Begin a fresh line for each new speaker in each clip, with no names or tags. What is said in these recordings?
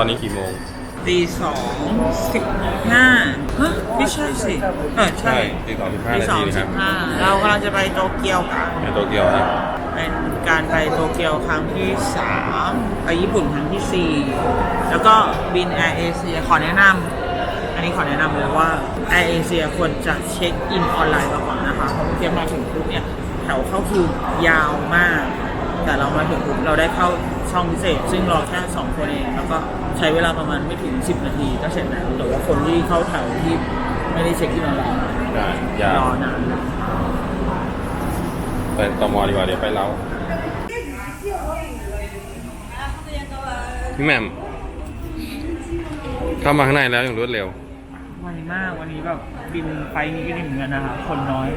ตอนนี้กี่โมง
ตีสองสิบห้าฮะไม่ใช่สิเออใช่
ตีสองสิบห้า
ตี
นา
สอง
ทีนะค
สิ
รับบ
ห้าเรากำลังจะไปโตเกียวกัน
ในโตเกียวครับ
เป็นการไปโตเกียวครั้งที่สามไปญี่ปุ่นครั้งที่สี่แล้วก็บินแอร์เอเชียขอแนะนำอันนี้ขอแนะนำเลยว่าแอร์เอเชียควรจะเช็คอินออนไลน์มาก่อนนะคะเพราะเมื่อกี้มาถึงปุ๊บเนี่ยแถวเข้าคือยาวมาก แต่เรามาถึงปุ๊บเราได้เข้า ช่องพิเศษ ซึ่งรอแค่สองคนเองแล้วก็ใช้เวลาประมาณไม่ถึง 10 นาทีก็เสร็จแล้วแต่ว่าคนที่เข้าแถวที่ไม่ได้เช็คอินออนไลน์
ได้ยาร
อนาน
ไปตมดีกว่าเดี๋ยวไปเล้าพี่แหม่มเข้ามาข้างในแล้วอย่างรวดเร็ว
ไวมากวันนี้แบบบินไปนี้ก็ดีเหมือนกันนะคะคนน้อย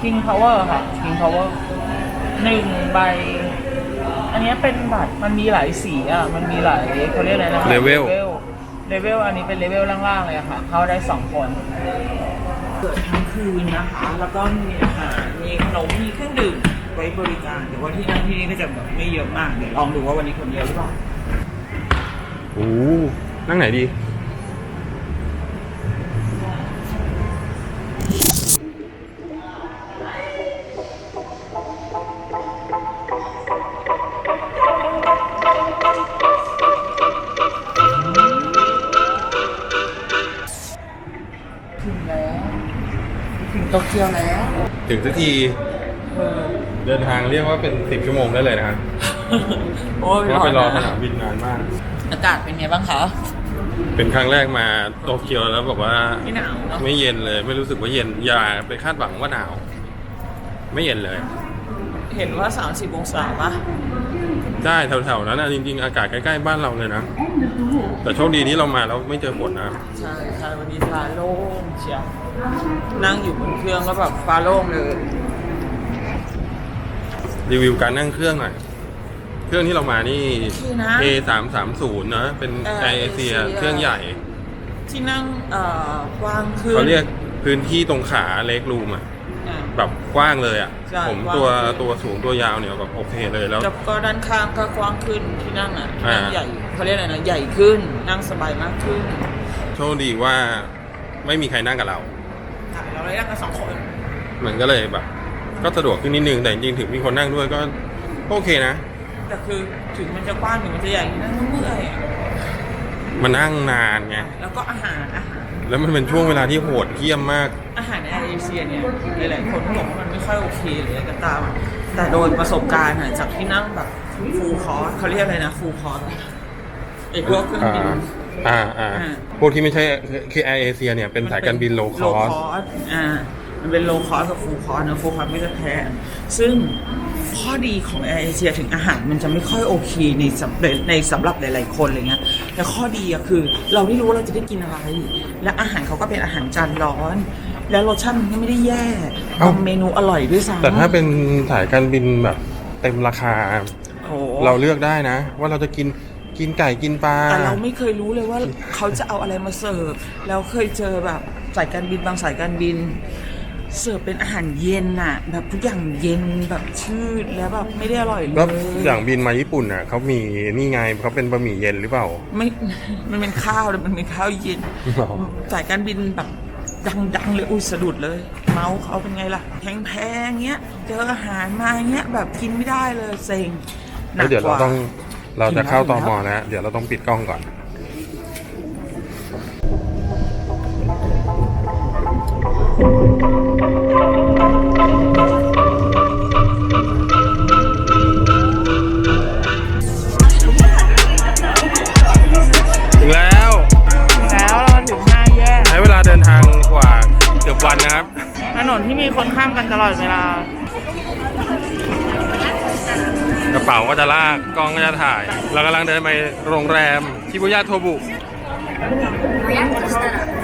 King Power ค่ะ King Power หนึ่งใบ อันเนี้ยเป็นบัตรมันมีหลายสีอะ มันมีหลายเขาเรียกอะไรนะ
Level
เลเวลอันนี้เป็นเลเวลล่างๆเลยอะค่ะ เข้าได้สองคนเกิดทั้งคืนนะคะ แล้วก็มีอาหารมีขนม มีเครื่องดื่มไว้บริการแต่ว่าที่นั่นที่นี่ก็จะแบบไม่เยอะมาก เดี๋ยวลองดูว่าวันนี้คนเยอะหรือเปล่า
โอ้โหนั่งไหนดี
โตเกียวแล้ว
ถึงสักที
เออ
เดินทางเรียกว่าเป็นสิบชั่วโมงได้เลยนะครับ
โอ้ย
เพราะว่าไปรอส
นะ
นามบินนานมาก
อากาศเป็นไงบ้างคะ
เป็นครั้งแรกมาโตเกียวแล้วบอกว่า
ไม่หนาวเนอะ
ไม่เย็นเลยไม่รู้สึกว่าเย็นอย่าไปคาดหวังว่าหนาว ไม่เย็นเลย
เห็นว่า 30องศาปะ
ได้แถวๆนั้นนะจริงๆ อากาศใกล้ๆบ้านเราเลยนะ แต่โชคดีที่เรามาแล้วไม่เจอฝนนะ
ใช่ใช่วันนี้ฟ้าโล่งเชียวนั่งอยู่บนเครื่องแล้วแบบฟ้าโล่งเลย
รีวิวการนั่งเครื่องหน่อย เครื่องที่เรามานี่
คือนะ
A 3 3 0นะ เป็น
Air
แอร์เอเชีย
Asia
เครื่องใหญ่
ที่นั่งเอ่อกว้างขึ้น
เขาเรียกพื้นที่ตรงขาเล็กรูมอะ
อะ
แบบกว้างเลยอะ
ใช่
ผม
กว้าง
ตัว
ขึ้น
ตัวสูงตัวยาวเนี่ยแบบโอเคเลยแล้ว
แล้วก็ด้านข้างก็กว้างขึ้นที่นั่งอะ
อ่า
นั่งใหญ่เขาเรียกอะไรนะใหญ่ขึ้นนั่งสบายมากขึ้น
โชคดีว่าไม่มีใครนั่งกับเรา
ถ่ายเราเลยนั่งกันสองคน
มันก็เลยแบบ ก็สะดวกขึ้นนิดนึงแต่จริงๆถึงมีคนนั่งด้วยก็ก็โอเคนะ
แต่คือถึงมันจะกว้างถึงมันจะใหญ่นั่งก็เมื่อยอะ
มันนั่งนานไง
แล้วก็อาหารอาหาร
แล้วมันเป็นช่วงเวลาที่โหดเยี่ยมมาก
อาหารในแอร์เอเชียเนี่ยหลายๆคนก็บอกว่ามันไม่ค่อยโอเคหรืออะไรก็ตามอะแต่โดยประสบการณ์อะจากที่นั่งแบบฟูลคอร์สเขาเรียกอะไรนะฟูลคอร์สไอ้พวกเครื่อง
อ่า
บิน
อ่าอ่า
อ่า
พวกที่ไม่ใช่คือแอร์เอเชียเนี่ยเป็นสายการบินโลคอส
สอ่า มันเป็นโลคอสกับฟูลคอร์สนะฟูลคอร์สไม่ได้แพงซึ่ง ข้อดีของแอร์เอเชียถึงอาหารมันจะไม่ค่อยโอเคในสำหรับในสำหรับหลาย ๆ คนอะไรเงี้ยแต่ข้อดีอะคือ เราไม่รู้ว่าเราจะได้กินอะไร และอาหารเขาก็เป็นอาหารจานร้อน แล้วรสชาติมันก็ไม่ได้แย่
เอ้า
บางเมนูอร่อยด้วยซ้ำ
แต่ถ้าเป็นสายการบินแบบเต็มราคา
โอ้
เราเลือกได้นะ ว่าเราจะกินกินไก่กินปลา
แต่เราไม่เคยรู้เลยว่าเขาจะเอาอะไรมาเสิร์ฟแล้วเคยเจอแบบสายการบินบางสายการบิน เสิร์ฟเป็นอาหารเย็นน่ะแบบทุกอย่างเย็นแบบชืดแล้วแบบไม่ได้อร่อยเล
แล้ว
ย
อย่างบินมาญี่ปุ่นอะเขามีนี่ไงเขาเป็นบะหมี่เย็นหรือเปล่า
ไม่ มันเป็นข้าวเลยมันเป็นข้าวเย็น
หรอ
สายการบินแบบดังๆเลยอุ้ยสะดุดเลย เมาส์เขาเป็นไงล่ะแพงๆเงี้ยเจออาหารมาเงี้ยแบบกินไม่ได้เลยเซ็งหนั
แล้ว
ก
เดี๋ยว
ก
เรา
ว่า
ต้องเราจะเข้า
ถึ
ต
ง
อ
แล้ว
มอนะ เดี๋ยวเราต้องปิดกล้องก่อน นน
ที่มีคนข้ามกันตลอดเวลา
กระเป๋าก็จะลากกล้องก็จะถ่าย เรากำลังเดินไปโรงแรมชิบุย่าโทบุ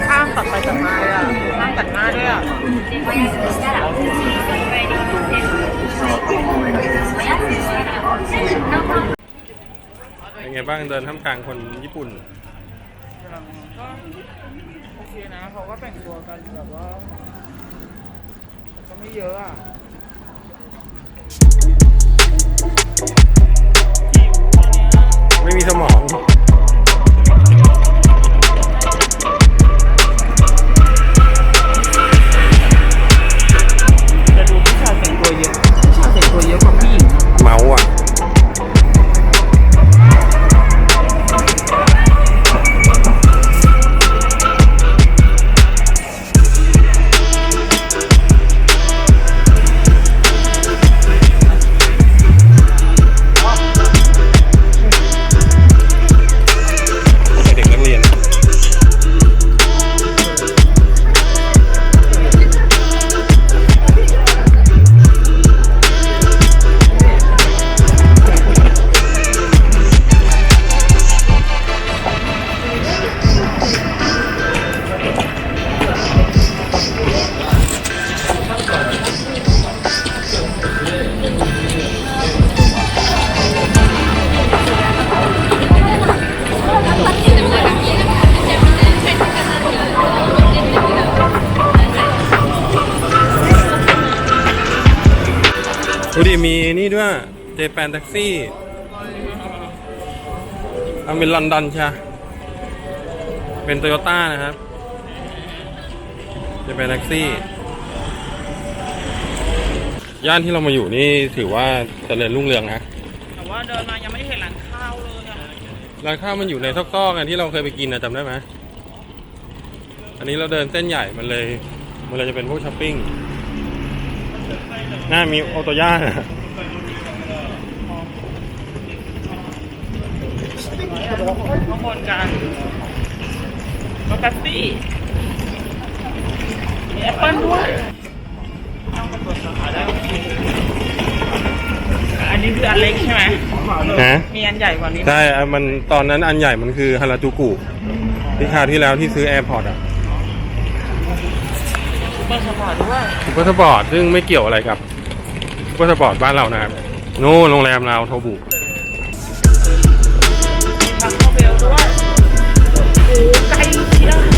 ข้ามตัดไปตัดมาเลยอะข้ามตัดหน้าด้วยอะ
เป็นไงบ้างเดินท่ามกลางคนญี่ปุ่น
ก็โอเคนะเขาก็แต่งตัวกันแบบว่าแต่ก็ ไม่เยอะอะ
ไม่มีสมอง
ดู
ดิมีนี่ด้วยเจแปนแท็กซี่เอาเป็นลอนดอนใช่เป็นโตโยต้านะครับเจแปนแท็กซี่ย่านที่เรามาอยู่นี่ถือว่าเจริญรุ่งเรืองนะ
แต่ว่าเดินมายังไม่ได้เห็นร้านข้าวเลยอะ
ร้านข้าวมันอยู่ในซอกๆกันที่เราเคยไปกินนะจำได้ไหมอันนี้เราเดินเส้นใหญ่มันเลย มันเลยจะเป็นพวกช้อปปิ้ง หน้ามีโอโตย่านะ
ข้างบนกันรถแท็กซี่มีแอปเปิ้ลด้วยต้องมาตรวจสอบได้โอเคอันนี้คืออันเล็กใช่ไหม
ฮะ
มีอันใหญ่กว่านี้ไหม
ใช่อะมันตอนนั้นอันใหญ่มันคือฮาราจูกุที่คราวที่แล้วที่ซื้อแอร์พอร์ตอะ
ซุปเปอร์สปอร์ตด้วย
ซูเปอร์สปอร์ตซึ่งไม่เกี่ยวอะไรกับ ซูเปอร์สปอร์ตบ้านเรานะครับโน่โรงแรมเราโทบุ
ไกลเชียว